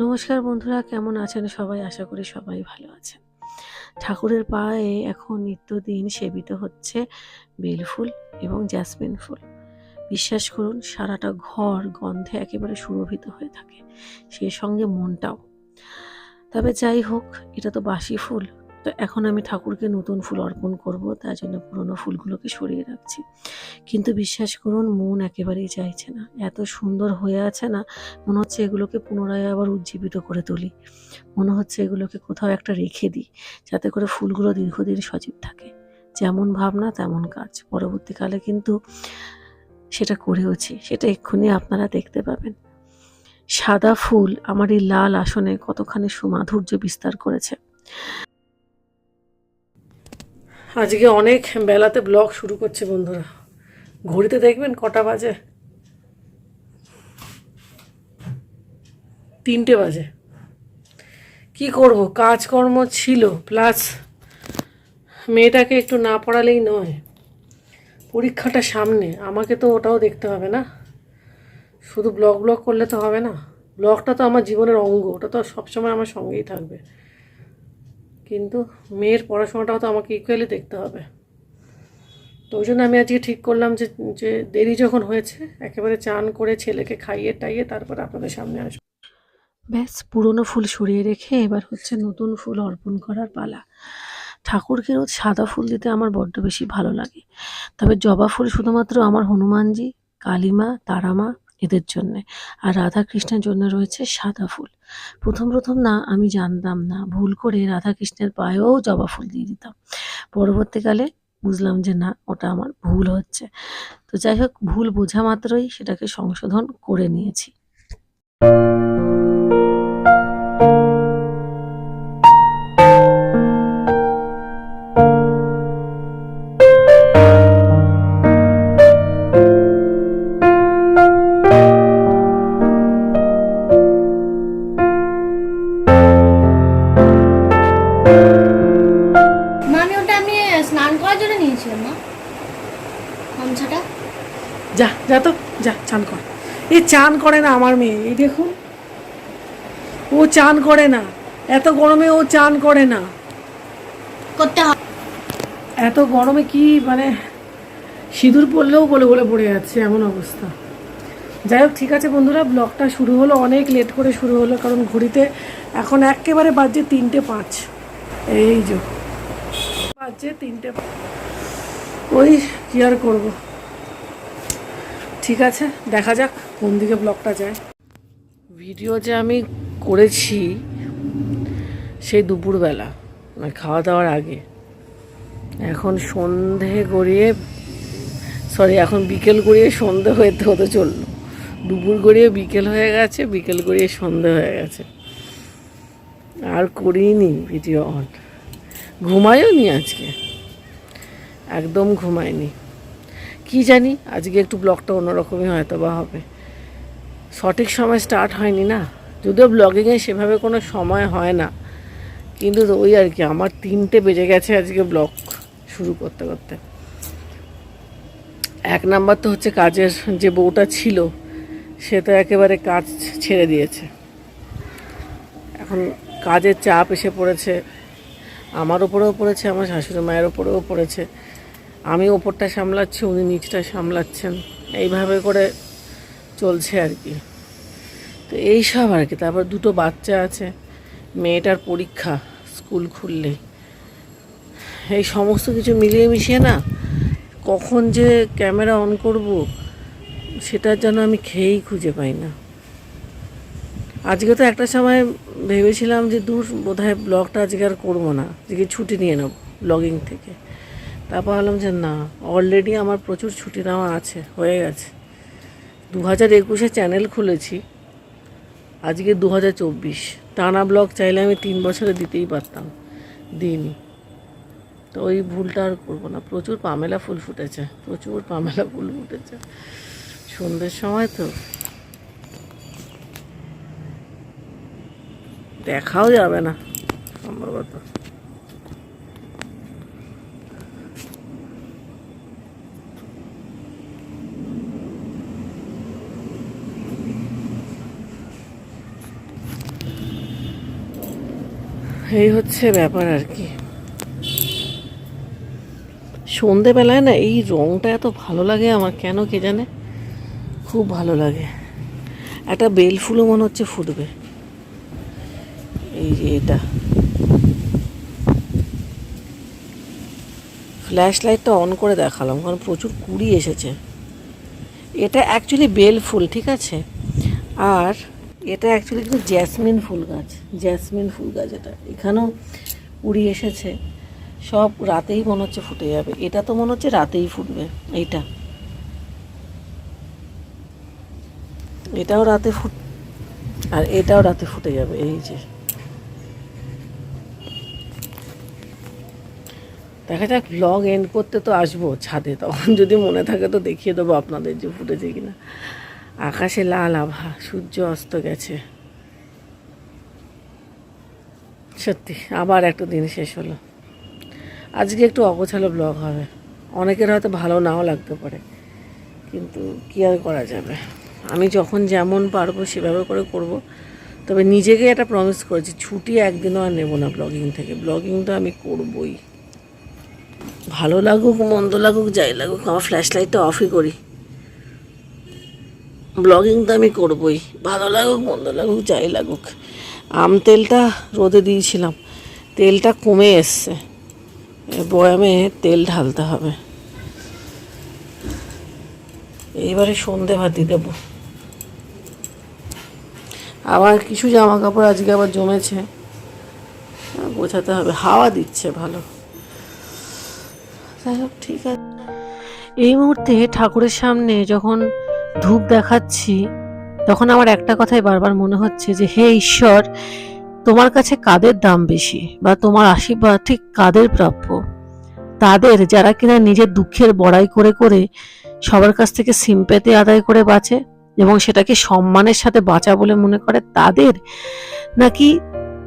নমস্কার বন্ধুরা, কেমন আছেন সবাই? আশা করি সবাই ভালো আছেন। ঠাকুরের পায়ে এখন নিত্যদিন সেবিত হচ্ছে বেলফুল এবং জ্যাসমিন ফুল। বিশ্বাস করুন, সারাটা ঘর গন্ধে একেবারে সুরভিত হয়ে থাকে, সে সঙ্গে মনটাও। তবে যাই হোক, এটা তো বাসি ফুল তো এখন আমি ঠাকুরকে নতুন ফুল অর্পণ করব, তার জন্য পুরনো ফুলগুলোকে সরিয়ে রাখছি। কিন্তু বিশ্বাস করুন, মন একেবারেই চাইছে না। এত সুন্দর হয়ে আছে না, মনে হচ্ছে এগুলোকে পুনরায় আবার উজ্জীবিত করে তুলি। মনে হচ্ছে এগুলোকে কোথাও একটা রেখে দিই, যাতে করে ফুলগুলো দীর্ঘদিন সজীব থাকে। যেমন ভাবনা, তেমন কাজ। পরবর্তীকালে কিন্তু সেটা করেওছি। সেটা এক্ষুনি আপনারা দেখতে পাবেন। সাদা ফুল আমার এই লাল আসনে কতখানি সুমাধুর্য বিস্তার করেছে। আজকে অনেক বেলাতে ব্লগ শুরু করছে বন্ধুরা। ঘড়িতে দেখবেন কটা বাজে? তিনটে বাজে। কি করব? কাজকর্ম ছিল প্লাস মেয়েটাকে একটু না পড়ালেই নয়। পরীক্ষাটা সামনে, আমাকে তো ওটাও দেখতে হবে না। শুধু ব্লগ ব্লগ করলে তো হবে না। ব্লগটা তো আমার জীবনের অঙ্গ, ওটা তো সবসময় আমার সঙ্গেই থাকবে। কিন্তু মেয়ের পড়াশোনাটাও তো আমাকে ইকুয়ালি দেখতে হবে। তো ওই জন্য আমি আজকে ঠিক করলাম যে যে দেরি যখন হয়েছে, একেবারে চান করে ছেলেকে খাইয়ে টাইয়ে তারপর আপনাদের সামনে আসব। ব্যাস, পুরনো ফুল সরিয়ে রেখে এবার হচ্ছে নতুন ফুল অর্পণ করার পালা। ঠাকুরকে রোজ সাদা ফুল দিতে আমার বড্ড বেশি ভালো লাগে। তবে জবা ফুল শুধুমাত্র আমার হনুমানজি, কালীমা, তারামা এদের জন্য। আর রাধা কৃষ্ণের জন্য রয়েছে সাদা ফুল। প্রথম প্রথম না, আমি জানতাম না। ভুল করে রাধা কৃষ্ণের পায়েও জবা ফুল দিয়ে দিতাম। পরবর্তীকালে বুঝলাম যে না, ওটা আমার ভুল হচ্ছে। তো যাই হোক, ভুল বোঝা মাত্রই সেটাকে সংশোধন করে নিয়েছি। স্নান করার জন্য নিয়েছিলাম মা। গামছাটা। যা যা তো যা চান কর। এ চান করে না আমার মেয়ে এই দেখুন। ও চান করে না এত গরমে ও চান করে না। করতে এত গরমে কি মানে সিঁদুর পড়লেও বলে বলে পড়ে যাচ্ছে এমন অবস্থা। যাই হোক ঠিক আছে বন্ধুরা ব্লগটা শুরু হলো অনেক লেট করে শুরু হলো কারণ ঘড়িতে এখন একেবারে বাজছে তিনটে পাঁচ। এই যে। বাজছে তিনটে। ওই কি আর করব? ঠিক আছে, দেখা যাক কোন দিকে ব্লগটা যায়। ভিডিও যে আমি করেছি সেই দুপুরবেলা মানে খাওয়া দাওয়ার আগে। এখন সন্ধে গড়িয়ে সরি এখন বিকেল গড়িয়ে সন্ধে হতে হতে চলল। দুপুর গড়িয়ে বিকেল হয়ে গেছে, বিকেল গড়িয়ে সন্ধে হয়ে গেছে। আর করিনি ভিডিও অন ঘুমায়ও নি আজকে? একদম ঘুমায়নি। কি জানি, আজকে একটু ব্লগটা অন্যরকমই হয়তো বা হবে। সঠিক সময় স্টার্ট হয়নি না? যদিও ব্লগিংয়ে সেভাবে কোনো সময় হয় না। কিন্তু ওই আর কি, আমার তিনটে বেজে গেছে আজকে ব্লগ শুরু করতে করতে। এক নাম্বার তো হচ্ছে কাজের যে বউটা ছিল, সে তো একেবারে কাজ ছেড়ে দিয়েছে। এখন কাজের চাপ এসে পড়েছে। আমার ওপরেও পড়েছে, আমার শাশুড়ি মায়ের ওপরেও পড়েছে। আমি ওপরটা সামলাচ্ছি, উনি নিচটা সামলাচ্ছেন। এইভাবে করে চলছে আর কি। তো এই সব আর কি। তারপর দুটো বাচ্চা আছে, মেয়েটার পরীক্ষা স্কুল খুললেই এই সমস্ত কিছু মিলিয়ে মিশিয়ে না কখন যে ক্যামেরা অন করব সেটার যেন আমি খেয়েই খুঁজে পাই না। আজকে তো একটা সময় ভেবেছিলাম যে দূর বোধহয় ব্লগটা আজকে আর করব না, আজকে ছুটি নিয়ে নেব ব্লগিং থেকে। তারপর ভাবলাম যে না অলরেডি আমার প্রচুর ছুটি নেওয়া আছে, হয়ে গেছে। দু হাজার একুশে চ্যানেল খুলেছি, আজকে দু হাজার চব্বিশ। টানা ব্লগ চাইলে আমি তিন বছরে দিতেই পারতাম, দিইনি। তো ওই ভুলটা আর করব না। প্রচুর পামেলা ফুল ফুটেছে, প্রচুর পামেলা ফুল ফুটেছে। সন্ধ্যের সময় তো দেখাও যাবে না। সম্ভবত। এই হচ্ছে ব্যাপার আর কি। সন্ধেবেলায় না এই রঙটা এত ভালো লাগে আমার, কেন কে জানে? খুব ভালো লাগে। একটা বেল ফুলও মনে হচ্ছে ফুটবে। এই যে এটা। ফ্ল্যাশ লাইটটা অন করে দেখালাম, কারণ প্রচুর কুড়ি এসেছে। এটা অ্যাকচুয়ালি বেল ফুল, ঠিক আছে? আর এটা অ্যাকচুয়ালি কিন্তু জ্যাসমিন ফুল গাছ জ্যাসমিন ফুল গাছ এটা। এখানেও কুড়ি এসেছে। সব রাতেই মনে হচ্ছে ফুটে যাবে। এটা তো মনে হচ্ছে রাতেই ফুটবে, এইটা। এটাও রাতে ফুট আর এটাও রাতে ফুটে যাবে, এই যে। দেখা যাক ব্লগ এন্ড করতে তো আসব ছাদে, তখন যদি মনে থাকে তো দেখিয়ে দেবো আপনাদের যে ফুটেছে কিনা। আকাশে লাল আভা, সূর্য অস্ত গেছে। সত্যি, আবার একটা দিন শেষ হলো। আজকে একটু অগোছালো ব্লগ হবে। অনেকের হয়তো ভালো নাও লাগতে পারে, কিন্তু কী আর করা যাবে? আমি যখন যেমন পারব সেভাবে করে করব। তবে নিজেকে একটা প্রমিস করেছি, ছুটি একদিনও আর নেব না ব্লগিং থেকে। ব্লগিং তো আমি করবই। ভালো লাগুক মন্দ লাগুক যাই লাগুক আমার ফ্ল্যাশ লাইটটা অফই করি। ব্লগিং তো আমি করবই। ভালো লাগুক মন্দ লাগুক যাই লাগুক। আম তেলটা রোদে দিয়েছিলাম। তেলটা কমে এসছে। বয়ামে তেল ঢালতে হবে। এইবারে সন্ধে ভাতি দেবো। আবার কিছু জামা কাপড় আজকে আবার জমেছে। হ্যাঁ, গোছাতে হবে। হাওয়া দিচ্ছে ভালো। যাই হোক, ঠিক আছে। এই মুহূর্তে ঠাকুরের সামনে যখন ধূপ দেখাচ্ছি, তখন আমার একটা কথাই বারবার মনে হচ্ছে যে, হে ঈশ্বর, তোমার কাছে কাদের দাম বেশি? বা তোমার আশীর্বাদ ঠিক কাদের প্রাপ্য? তাদের যারা কিনা নিজের দুঃখের বড়াই করে করে সবার কাছ থেকে সিম্পেতে আদায় করে বাঁচে, এবং সেটাকে সম্মানের সাথে বাঁচা বলে মনে করে, তাদের নাকি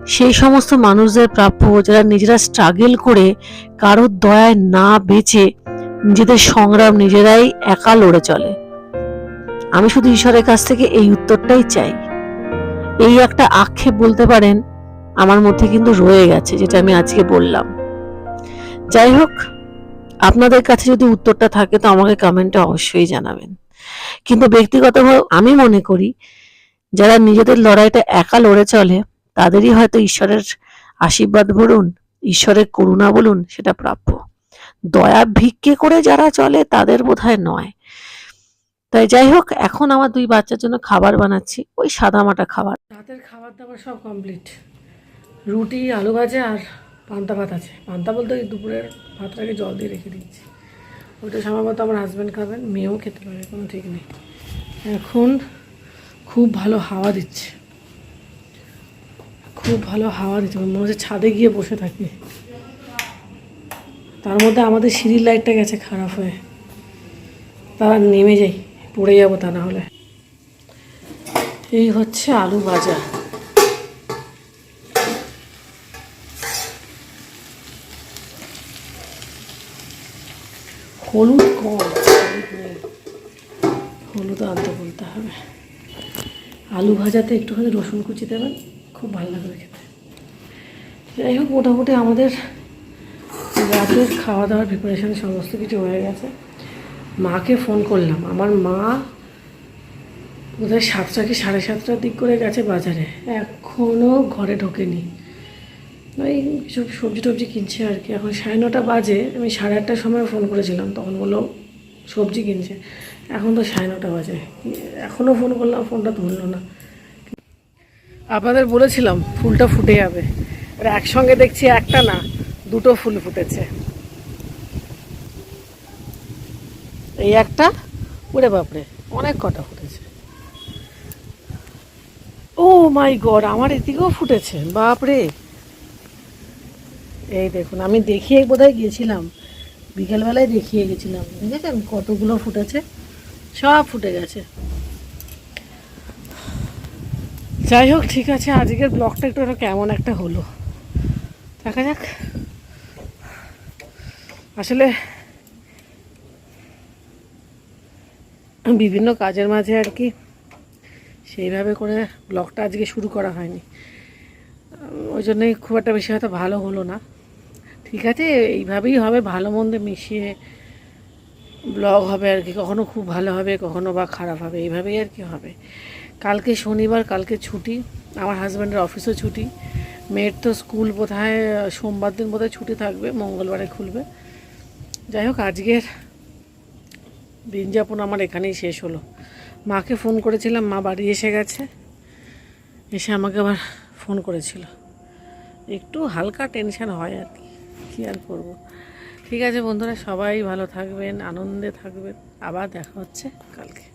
সেই সমস্ত মানুষদের প্রাপ্য যারা নিজেরা স্ট্রাগল করে কারোর দয়ায় না বেঁচে নিজেদের সংগ্রাম নিজেরাই একা লড়ে চলে। আমি শুধু ঈশ্বরের কাছ থেকে এই উত্তরটাই চাই। এই একটা আক্ষেপ বলতে পারেন, আমার মধ্যে কিন্তু রয়ে গেছে, যেটা আমি আজকে বললাম। যাই হোক, আপনাদের কাছে যদি উত্তরটা থাকে তো আমাকে কমেন্টে অবশ্যই জানাবেন। কিন্তু ব্যক্তিগতভাবে আমি মনে করি, যারা নিজেদের লড়াইটা একা লড়ে চলে তাদেরই হয়তো ঈশ্বরের আশীর্বাদ বলুন, ঈশ্বরের করুণা বলুন, সেটা প্রাপ্য। দয়া, ভিক্ষে করে যারা চলে, তাদের বোধহয় নয়। তাই যাই হোক, এখন আমার দুই বাচ্চার জন্য খাবার বানাচ্ছি, ওই সাদামাটা খাবার। রাতের খাবার দাবার সব কমপ্লিট রুটি, আলু ভাজা আর পান্তা ভাত আছে। পান্তা বলতে ওই দুপুরের ভাতটাকে জল দিয়ে রেখে দিচ্ছি। ওটা সম্ভবত আমার হাজব্যান্ড খাবেন, মেয়েও খেতে পারে, কোনো ঠিক নেই। এখন খুব ভালো হাওয়া দিচ্ছে। খুব ভালো হাওয়া দিচ্ছে মনে হচ্ছে ছাদে গিয়ে বসে থাকি। তার মধ্যে আমাদের সিঁড়ির লাইটটা গেছে খারাপ হয়ে। তারা নেমে যাই, পড়ে যাব তা না হলে। এই হচ্ছে আলু ভাজা। হলুদ কম, হলুদ হলুদ আনতে বলতে হবে। আলু ভাজাতে একটুখানি রসুন কুচি দেবেন। খুব ভালো লাগবে খেতে। যাই হোক, মোটামুটি আমাদের রাতের খাওয়া দাওয়ার প্রিপারেশন সমস্ত কিছু হয়ে গেছে। মাকে ফোন করলাম। আমার মা বোধহয় সাতটা কি সাড়ে সাতটার দিক করে গেছে বাজারে। এখনও ঘরে ঢোকেনি। ওই সব সবজি টবজি কিনছে আর কি। এখন সাড়ে নটা বাজে। আমি সাড়ে আটটার সময় ফোন করেছিলাম। তখন বলল, সবজি কিনছে। এখন তো সাড়ে নটা বাজে। এখনও ফোন করলাম ফোনটা ধরলো না। আপনাদের বলেছিলাম ফুলটা ফুটে যাবে। আর একসঙ্গে দেখছি একটা না, দুটো ফুল ফুটেছে। এই একটা? ওরে বাপরে, অনেক কটা ফুটেছে। ও মাই গড, আমার এদিকেও ফুটেছে, বাপরে। এই দেখুন, আমি দেখিয়ে বোধহয় গিয়েছিলাম, বিকেলবেলায় দেখিয়ে গেছিলাম দেখেছেন কতগুলো ফুটেছে? সব ফুটে গেছে। যাই হোক, ঠিক আছে, আজকের ব্লগটা একটু কেমন একটা হলো। দেখা যাক। আসলে বিভিন্ন কাজের মাঝে আর কি সেইভাবে করে ব্লগটা আজকে শুরু করা হয়নি। ওই জন্যই খুব একটা বেশি হয়তো ভালো হলো না। ঠিক আছে, এইভাবেই হবে, ভালো মন্দে মিশিয়ে ব্লগ হবে আর কি। কখনো খুব ভালো হবে, কখনো বা খারাপ হবে, এইভাবেই আর কি হবে। কালকে শনিবার, কালকে ছুটি। আমার হাজব্যান্ডের অফিসও ছুটি। মেয়ের তো স্কুল বোধহয় সোমবার দিন বোধহয় ছুটি থাকবে, মঙ্গলবারে খুলবে। যাই হোক, আজকের দিন যাপন আমার এখানেই শেষ হলো। মাকে ফোন করেছিলাম, মা বাড়ি এসে গেছে। এসে আমাকে আবার ফোন করেছিল। একটু হালকা টেনশন হয় আর কি, কী আর করব। ঠিক আছে বন্ধুরা, সবাই ভালো থাকবেন, আনন্দে থাকবেন। আবার দেখা হচ্ছে কালকে।